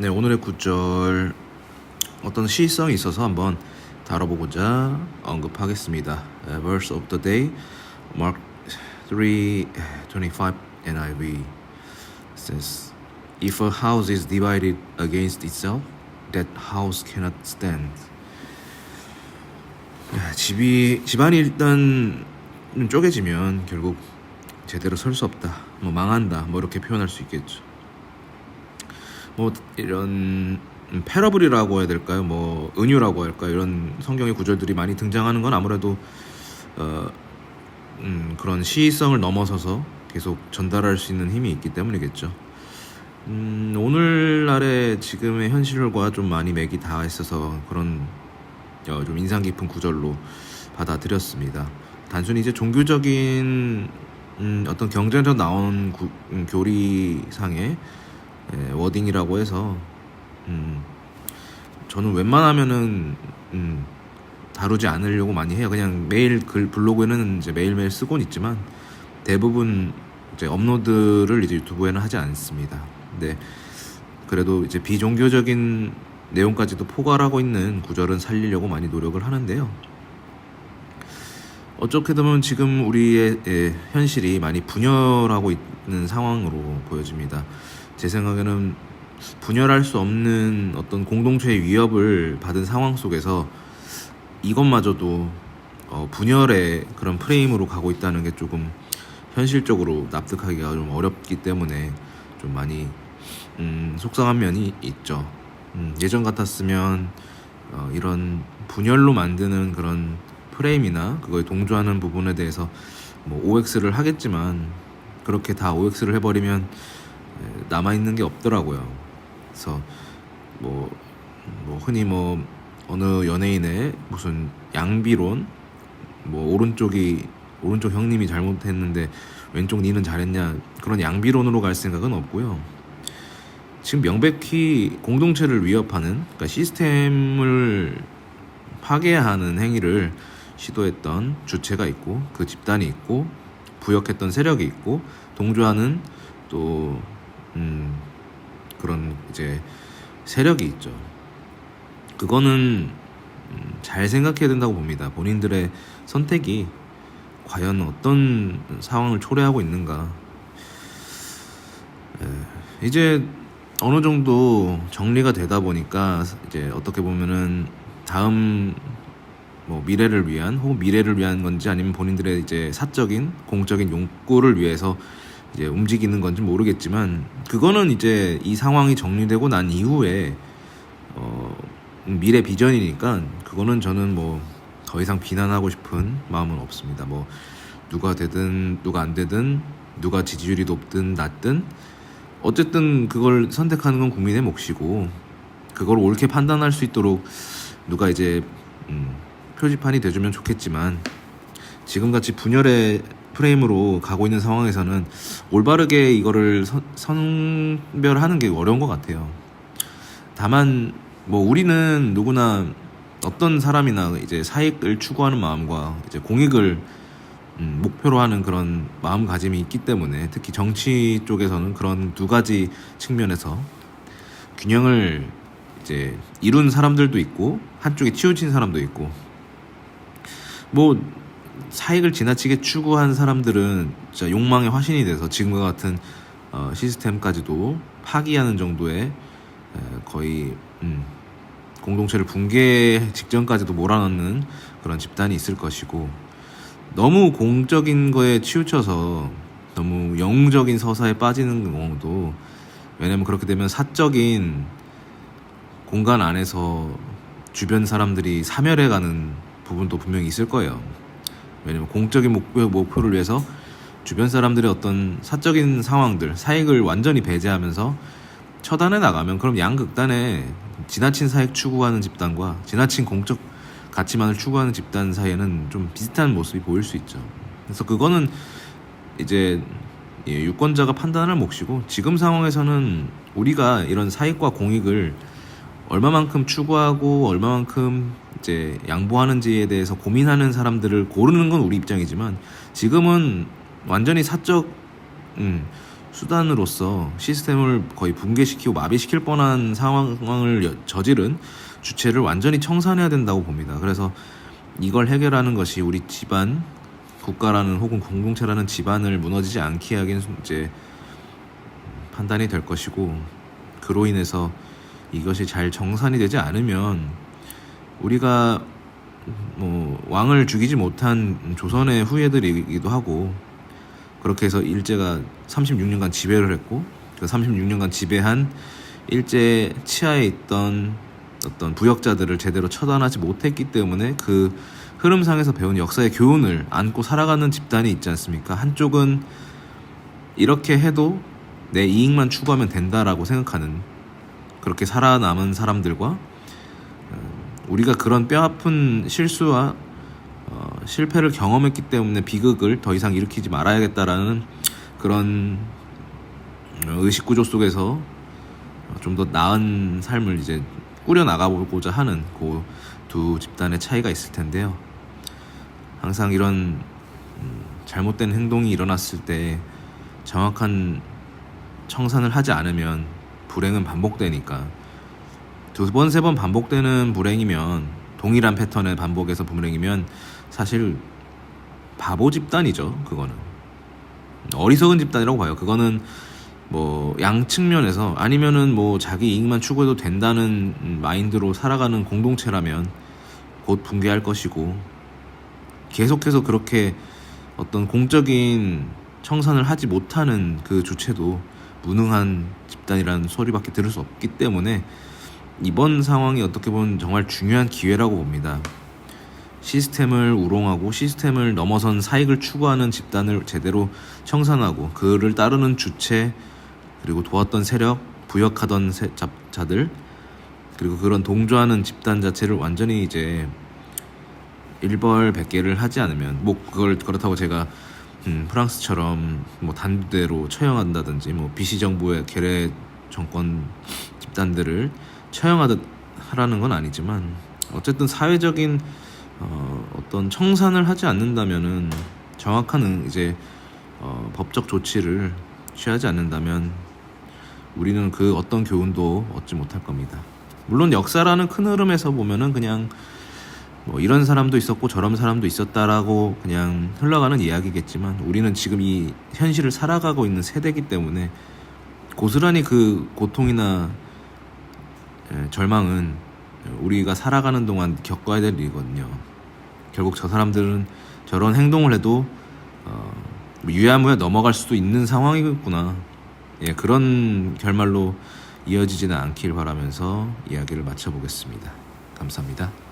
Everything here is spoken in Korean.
네, 오늘의 구절 어떤 시성이 있어서 한번 다뤄보고자 언급하겠습니다. Uh, verse of the day, Mark 3:25 NIV says, "If a house is divided against itself, that house cannot stand." 야, 집이 집안이 일단 쪼개지면 결국 제대로 설 수 없다, 뭐 망한다, 뭐 이렇게 표현할 수 있겠죠. 뭐 이런 음, 패러블이라고 해야 될까요? 뭐 은유라고 할까요? 이런 성경의 구절들이 많이 등장하는 건 아무래도 어, 음, 그런 시성을 넘어서서 계속 전달할 수 있는 힘이 있기 때문이겠죠. 음, 오늘날의 지금의 현실과 좀 많이 맥이 닿아 있어서 그런 어, 좀 인상 깊은 구절로 받아들였습니다. 단순히 이제 종교적인 음, 어떤 경전에서 나온 구- 음, 교리상의 예, 워딩이라고 해서 음, 저는 웬만하면은 음, 다루지 않으려고 많이 해요. 그냥 매일 글 블로그에는 이제 매일매일 쓰곤 있지만 대부분 이제 업로드를 이제 유튜브에는 하지 않습니다. 근데 그래도 이제 비종교적인 내용까지도 포괄하고 있는 구절은 살리려고 많이 노력을 하는데요. 어떻게 보면 지금 우리의 예, 현실이 많이 분열하고 있는 상황으로 보여집니다. 제 생각에는 분열할 수 없는 어떤 공동체의 위협을 받은 상황 속에서 이것마저도 어, 분열의 그런 프레임으로 가고 있다는 게 조금 현실적으로 납득하기가 좀 어렵기 때문에 좀 많이 음, 속상한 면이 있죠. 음, 예전 같았으면 어, 이런 분열로 만드는 그런 프레임이나 그거에 동조하는 부분에 대해서 뭐 OX를 하겠지만 그렇게 다 OX를 해버리면 남아 있는 게 없더라고요. 그래서 뭐, 뭐 흔히 뭐 어느 연예인의 무슨 양비론 뭐 오른쪽이 오른쪽 형님이 잘못했는데 왼쪽 니는 잘했냐 그런 양비론으로 갈 생각은 없고요. 지금 명백히 공동체를 위협하는 그러니까 시스템을 파괴하는 행위를 시도했던 주체가 있고 그 집단이 있고 부역했던 세력이 있고 동조하는 또 음, 그런 이제 세력이 있죠. 그거는 음, 잘 생각해야 된다고 봅니다. 본인들의 선택이 과연 어떤 상황을 초래하고 있는가. 에, 이제 어느 정도 정리가 되다 보니까 이제 어떻게 보면은 다음 뭐 미래를 위한 혹은 미래를 위한 건지 아니면 본인들의 이제 사적인 공적인 욕구를 위해서 이제 움직이는 건지 모르겠지만 그거는 이제 이 상황이 정리되고 난 이후에 어 미래 비전이니까 그거는 저는 뭐 더 이상 비난하고 싶은 마음은 없습니다. 뭐 누가 되든 누가 안 되든 누가 지지율이 높든 낮든 어쨌든 그걸 선택하는 건 국민의 몫이고 그걸 옳게 판단할 수 있도록 누가 이제 음, 표지판이 돼주면 좋겠지만 지금같이 분열의 프레임으로 가고 있는 상황에서는 올바르게 이거를 선, 선별하는 게 어려운 것 같아요. 다만 뭐 우리는 누구나 어떤 사람이나 이제 사익을 추구하는 마음과 이제 공익을 음, 목표로 하는 그런 마음가짐이 있기 때문에 특히 정치 쪽에서는 그런 두 가지 측면에서 균형을 이제 이룬 사람들도 있고 한쪽에 치우친 사람도 있고 뭐 사익을 지나치게 추구한 사람들은 진짜 욕망의 화신이 돼서 지금과 같은 어, 시스템까지도 파기하는 정도의 에, 거의 음, 공동체를 붕괴 직전까지도 몰아넣는 그런 집단이 있을 것이고 너무 공적인 거에 치우쳐서 너무 영적인 서사에 빠지는 경우도 왜냐면 그렇게 되면 사적인 공간 안에서 주변 사람들이 사멸해가는 부분도 분명히 있을 거예요. 왜냐면 공적인 목표, 목표를 위해서 주변 사람들의 어떤 사적인 상황들, 사익을 완전히 배제하면서 처단해 나가면 그럼 양극단에 지나친 사익 추구하는 집단과 지나친 공적 가치만을 추구하는 집단 사이에는 좀 비슷한 모습이 보일 수 있죠. 그래서 그거는 이제 예, 유권자가 판단할 몫이고 지금 상황에서는 우리가 이런 사익과 공익을 얼마만큼 추구하고 얼마만큼 이제 양보하는지에 대해서 고민하는 사람들을 고르는 건 우리 입장이지만 지금은 완전히 사적 음, 수단으로서 시스템을 거의 붕괴시키고 마비시킬 뻔한 상황을 여- 저지른 주체를 완전히 청산해야 된다고 봅니다. 그래서 이걸 해결하는 것이 우리 집안, 국가라는 혹은 공동체라는 집안을 무너지지 않게 하긴 이제 판단이 될 것이고 그로 인해서 이것이 잘 정산이 되지 않으면 우리가 뭐 왕을 죽이지 못한 조선의 후예들이기도 하고 그렇게 해서 일제가 36년간 지배를 했고 그 36년간 지배한 일제 치하에 있던 어떤 부역자들을 제대로 처단하지 못했기 때문에 그 흐름상에서 배운 역사의 교훈을 안고 살아가는 집단이 있지 않습니까? 한쪽은 이렇게 해도 내 이익만 추구하면 된다라고 생각하는 그렇게 살아남은 사람들과 어, 우리가 그런 뼈아픈 실수와 어, 실패를 경험했기 때문에 비극을 더 이상 일으키지 말아야겠다라는 그런 어, 의식 구조 속에서 좀 더 나은 삶을 이제 꾸려 나가보고자 하는 그 두 집단의 차이가 있을 텐데요. 항상 이런 음, 잘못된 행동이 일어났을 때 정확한 청산을 하지 않으면 불행은 반복되니까 두 번, 세 번 반복되는 불행이면 동일한 패턴의 반복에서 불행이면 사실 바보 집단이죠. 그거는 어리석은 집단이라고 봐요. 그거는 뭐 양측면에서 아니면은 뭐 자기 이익만 추구해도 된다는 마인드로 살아가는 공동체라면 곧 붕괴할 것이고 계속해서 그렇게 어떤 공적인 청산을 하지 못하는 그 주체도 무능한 집단이라는 소리밖에 들을 수 없기 때문에 이번 상황이 어떻게 보면 정말 중요한 기회라고 봅니다. 시스템을 우롱하고 시스템을 넘어선 사익을 추구하는 집단을 제대로 청산하고 그를 따르는 주체 그리고 도왔던 세력 부역하던 세- 자- 자들 그리고 그런 동조하는 집단 자체를 완전히 이제 일벌백계를 하지 않으면 뭐 그걸 그렇다고 제가 음, 프랑스처럼 뭐 단대로 처형한다든지 뭐 비시 정부의 괴뢰 정권 집단들을 처형하듯 하라는 건 아니지만 어쨌든 사회적인 어, 어떤 청산을 하지 않는다면은 정확한 응- 이제 어, 법적 조치를 취하지 않는다면 우리는 그 어떤 교훈도 얻지 못할 겁니다. 물론 역사라는 큰 흐름에서 보면은 그냥 뭐 이런 사람도 있었고 저런 사람도 있었다라고 그냥 흘러가는 이야기겠지만 우리는 지금 이 현실을 살아가고 있는 세대이기 때문에 고스란히 그 고통이나 예, 절망은 우리가 살아가는 동안 겪어야 될 일이거든요. 결국 저 사람들은 저런 행동을 해도 어, 뭐 유야무야 넘어갈 수도 있는 상황이겠구나. 예, 그런 결말로 이어지지는 않길 바라면서 이야기를 마쳐보겠습니다. 감사합니다.